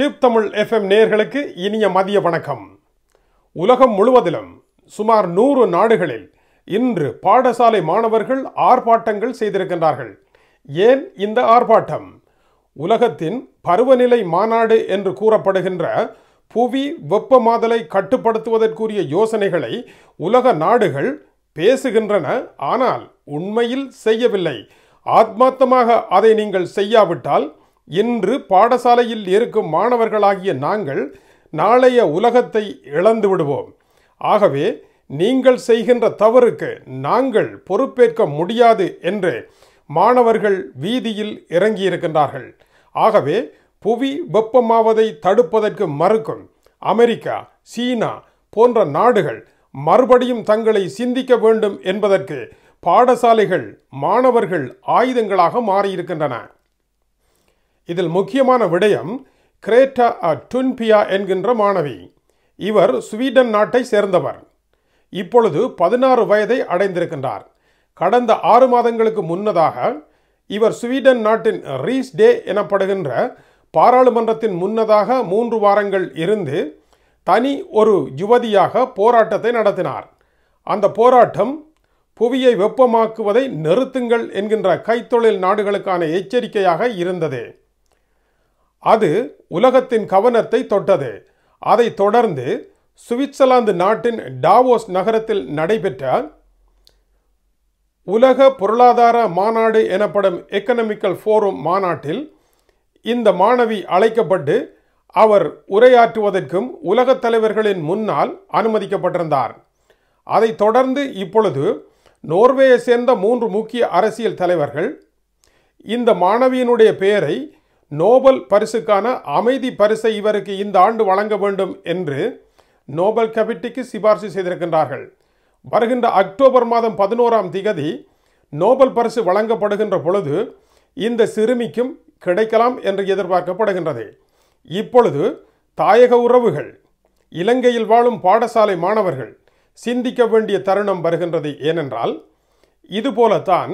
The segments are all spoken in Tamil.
டியூப் தமிழ் எஃப்எம் நேயர்களுக்கு இனிய மதிய வணக்கம். உலகம் முழுவதிலும் சுமார் நூறு நாடுகளில் இன்று பாடசாலை மாணவர்கள் ஆர்ப்பாட்டங்கள் செய்திருக்கின்றார்கள். ஏன் இந்த ஆர்ப்பாட்டம்? உலகத்தின் பருவநிலை மாநாடு என்று கூறப்படுகின்ற புவி வெப்பமாதலை கட்டுப்படுத்துவதற்குரிய யோசனைகளை உலக நாடுகள் பேசுகின்றன. ஆனால் உண்மையில் செய்யவில்லை. ஆத்மார்த்தமாக அதை நீங்கள் செய்யாவிட்டால் இன்று பாடசாலையில் இருக்கும் மாணவர்களாகிய நாங்கள் நாளைய உலகத்தை இழந்து விடுவோம். ஆகவே நீங்கள் செய்கின்ற தவறுக்கு நாங்கள் பொறுப்பேற்க முடியாது என்று மாணவர்கள் வீதியில் இறங்கியிருக்கின்றார்கள். ஆகவே புவி வெப்பமாவதை தடுப்பதற்கு மறுக்கும். அமெரிக்கா சீனா போன்ற நாடுகள் மறுபடியும் தங்களை சிந்திக்க வேண்டும் என்பதற்கு பாடசாலைகள் மாணவர்கள் ஆயுதங்களாக மாறியிருக்கின்றன. இதில் முக்கியமான விடயம் கிரேட்டா டுன்பியா என்கின்ற மாணவி. இவர் ஸ்வீடன் நாட்டை சேர்ந்தவர். இப்பொழுது பதினாறு வயதை அடைந்திருக்கின்றார். கடந்த ஆறு மாதங்களுக்கு முன்னதாக இவர் ஸ்வீடன் நாட்டின் ரீஸ் டே எனப்படுகின்ற பாராளுமன்றத்தின் முன்னதாக மூன்று வாரங்கள் இருந்து தனி ஒரு யுவதியாக போராட்டத்தை நடத்தினார். அந்த போராட்டம் புவியை வெப்பமாக்குவதை நிறுத்துங்கள் என்கின்ற கைத்தொழில் நாடுகளுக்கான எச்சரிக்கையாக இருந்தது. அது உலகத்தின் கவனத்தை தொட்டது. அதைத் தொடர்ந்து சுவிட்சர்லாந்து நாட்டின் டாவோஸ் நகரத்தில் நடைபெற்ற உலக பொருளாதார மாநாடு எனப்படும் எக்கனமிக்கல் ஃபோரம் மாநாட்டில் இந்த மாணவி அழைக்கப்பட்டு அவர் உரையாற்றுவதற்கும் உலகத் தலைவர்களின் முன்னால் அனுமதிக்கப்பட்டிருந்தார். அதைத் தொடர்ந்து இப்பொழுது நோர்வேயை சேர்ந்த மூன்று முக்கிய அரசியல் தலைவர்கள் இந்த மாணவியினுடைய பெயரை நோபல் பரிசுக்கான அமைதி பரிசை இவருக்கு இந்த ஆண்டு வழங்க வேண்டும் என்று நோபல் கமிட்டிக்கு சிபார்சு செய்திருக்கின்றார்கள். வருகின்ற அக்டோபர் மாதம் பதினோராம் திகதி நோபல் பரிசு வழங்கப்படுகின்ற பொழுது இந்த சிறுமிக்கும் கிடைக்கலாம் என்று எதிர்பார்க்கப்படுகின்றது. இப்பொழுது தாயக உறவுகள் இலங்கையில் வாழும் பாடசாலை மாணவர்கள் சிந்திக்க வேண்டிய தருணம் வருகின்றது. ஏனென்றால் இதுபோலத்தான்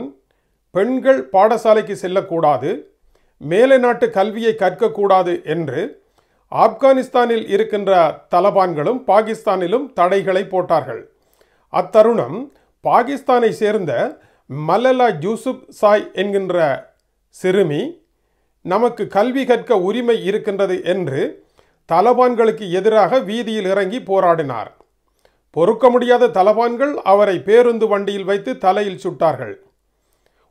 பெண்கள் பாடசாலைக்கு செல்லக்கூடாது மேலை நாட்டு கல்வியை கற்கக்கூடாது என்று ஆப்கானிஸ்தானில் இருக்கின்ற தலபான்களும் பாகிஸ்தானிலும் தடைகளை போட்டார்கள். அத்தருணம் பாகிஸ்தானை சேர்ந்த மல்லலா யூசுப் சாய் என்கின்ற சிறுமி நமக்கு கல்வி கற்க உரிமை இருக்கின்றது என்று தலபான்களுக்கு எதிராக வீதியில் இறங்கி போராடினார். பொறுக்க முடியாத தலபான்கள் அவரை பேருந்து வண்டியில் வைத்து தலையில் சுட்டார்கள்.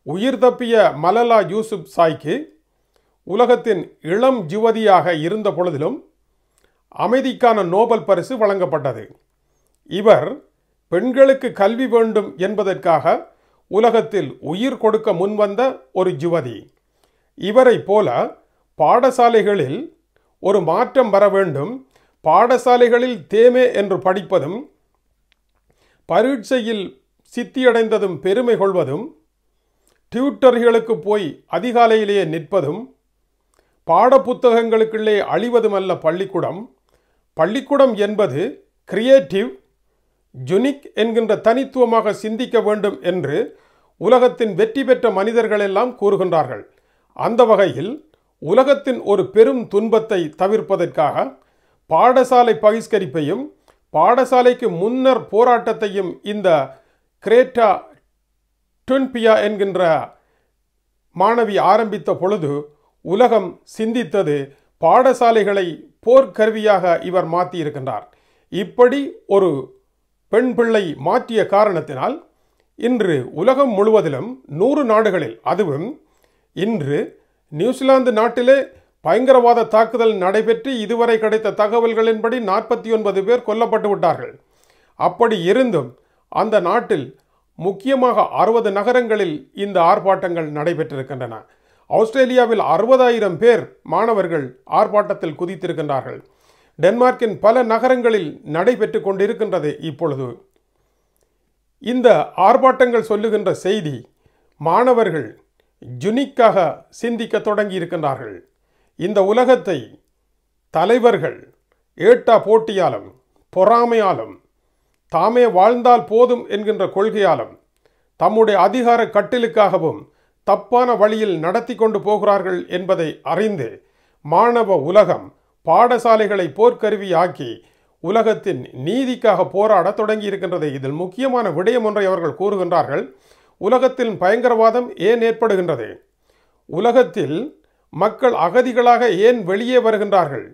உயிர் தப்பிய மலலா யூசுப் சாய்க்கு உலகத்தின் இளம் யுவதியாக இருந்த பொழுதிலும் அமைதிக்கான நோபல் பரிசு வழங்கப்பட்டது. இவர் பெண்களுக்கு கல்வி வேண்டும் என்பதற்காக உலகத்தில் உயிர் கொடுக்க முன்வந்த ஒரு யுவதி. இவரை போல பாடசாலைகளில் ஒரு மாற்றம் வர வேண்டும். பாடசாலைகளில் தேமே என்று படிப்பதும் பரீட்சையில் சித்தியடைந்ததும் பெருமை கொள்வதும் டியூட்டர்களுக்கு போய் அதிகாலையிலேயே நிற்பதும் பாடப்புத்தகங்களுக்குள்ளே அழிவதுமல்ல பள்ளிக்கூடம். பள்ளிக்கூடம் என்பது கிரியேட்டிவ் ஜுனிக் என்கின்ற தனித்துவமாக சிந்திக்க வேண்டும் என்று உலகத்தின் வெற்றி பெற்ற மனிதர்கள் எல்லாம் கூறுகின்றார்கள். அந்த வகையில் உலகத்தின் ஒரு பெரும் துன்பத்தை தவிர்ப்பதற்காக பாடசாலை பகிஷ்கரிப்பையும் பாடசாலைக்கு முன்னர் போராட்டத்தையும் இந்த கிரேட்டா டுன்பியா என்கின்ற மாணவி ஆரம்பித்த பொழுது உலகம் சிந்தித்தது பாடசாலைகளை போர்க்கருவியாக இவர் மாற்றியிருக்கின்றார் இப்படி ஒரு பெண் பிள்ளை மாற்றிய காரணத்தினால் இன்று உலகம் முழுவதிலும் நூறு நாடுகளில் அதுவும் இன்று நியூசிலாந்து நாட்டிலே பயங்கரவாத தாக்குதல் நடைபெற்று இதுவரை கிடைத்த தகவல்களின்படி நாற்பத்தி ஒன்பது பேர் கொல்லப்பட்டு விட்டார்கள். அப்படி இருந்தும் அந்த நாட்டில் முக்கியமாக அறுபது நகரங்களில் இந்த ஆர்ப்பாட்டங்கள் நடைபெற்றிருக்கின்றன. ஆஸ்திரேலியாவில் அறுபதாயிரம் பேர் மாணவர்கள் ஆர்ப்பாட்டத்தில் குதித்திருக்கின்றார்கள். டென்மார்க்கின் பல நகரங்களில் நடைபெற்று கொண்டிருக்கின்றது இப்பொழுது. இந்த ஆர்ப்பாட்டங்கள் சொல்லுகின்ற செய்தி மாணவர்கள் ஜுனிக்காக சிந்திக்க தொடங்கி இருக்கின்றார்கள் இந்த உலகத்தை தலைவர்கள் ஏட்டா போட்டியாலும் பொறாமையாலும் தாமே வாழ்ந்தால் போதும் என்கின்ற கொள்கையாலும் தம்முடைய அதிகார கட்டிலுக்காகவும் தப்பான வழியில் நடத்தி கொண்டு போகிறார்கள் என்பதை அறிந்து மாணவ உலகம் பாடசாலைகளை போர்க்கருவியாக்கி உலகத்தின் நீதிக்காக போராட தொடங்கி இருக்கின்றது இதில் முக்கியமான விடயம் ஒன்றை அவர்கள் கூறுகின்றார்கள். உலகத்தில் பயங்கரவாதம் ஏன் ஏற்படுகின்றது? உலகத்தில் மக்கள் அகதிகளாக ஏன் வெளியே வருகின்றார்கள்?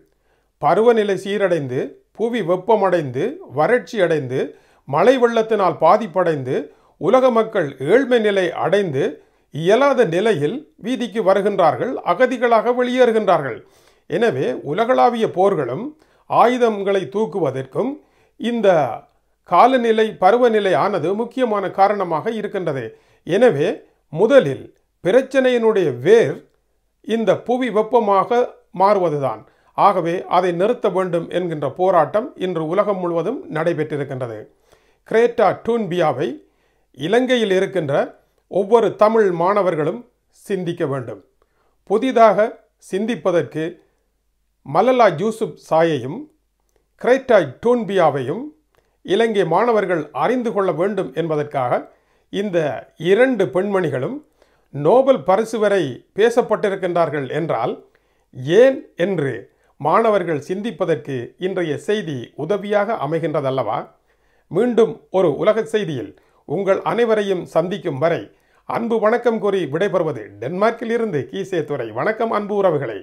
பருவநிலை சீரடைந்து புவி வெப்பமடைந்து வறட்சி அடைந்து மழை வெள்ளத்தினால் பாதிப்படைந்து உலக மக்கள் ஏழ்மை நிலை அடைந்து இயலாத நிலையில் வீதிக்கு வருகின்றார்கள் அகதிகளாக வெளியேறுகின்றார்கள். எனவே உலகளாவிய போர்களும் ஆயுதங்களை தூக்குவதற்கும் இந்த காலநிலை பருவநிலை ஆனது முக்கியமான காரணமாக இருக்கின்றது. எனவே முதலில் பிரச்சனையினுடைய வேர் இந்த புவி வெப்பமாக மாறுவதுதான். ஆகவே அதை நிறுத்த வேண்டும் என்கின்ற போராட்டம் இன்று உலகம் முழுவதும் நடைபெற்றிருக்கின்றது. கிரேட்டா டூன்பியாவை இலங்கையில் இருக்கின்ற ஒவ்வொரு தமிழ் மாணவர்களும் சிந்திக்க வேண்டும். புதிதாக சிந்திப்பதற்கு மலலா யூசுப் சாயையும் கிரேட்டா டூன்பியாவையும் இலங்கை மாணவர்கள் அறிந்து கொள்ள வேண்டும் என்பதற்காக இந்த இரண்டு பெண்மணிகளும் நோபல் பரிசு வரை பேசப்பட்டிருக்கின்றார்கள் என்றால் ஏன் என்று மாணவர்கள் சிந்திப்பதற்கு இன்றைய செய்தி உதவியாக அமைகின்றதல்லவா? மீண்டும் ஒரு உலக செய்தியில் உங்கள் அனைவரையும் சந்திக்கும் வரை அன்பு வணக்கம் கூறி விடைபெறுவது டென்மார்க்கில் இருந்து கீசே துறை வணக்கம் அன்பு உறவுகளை.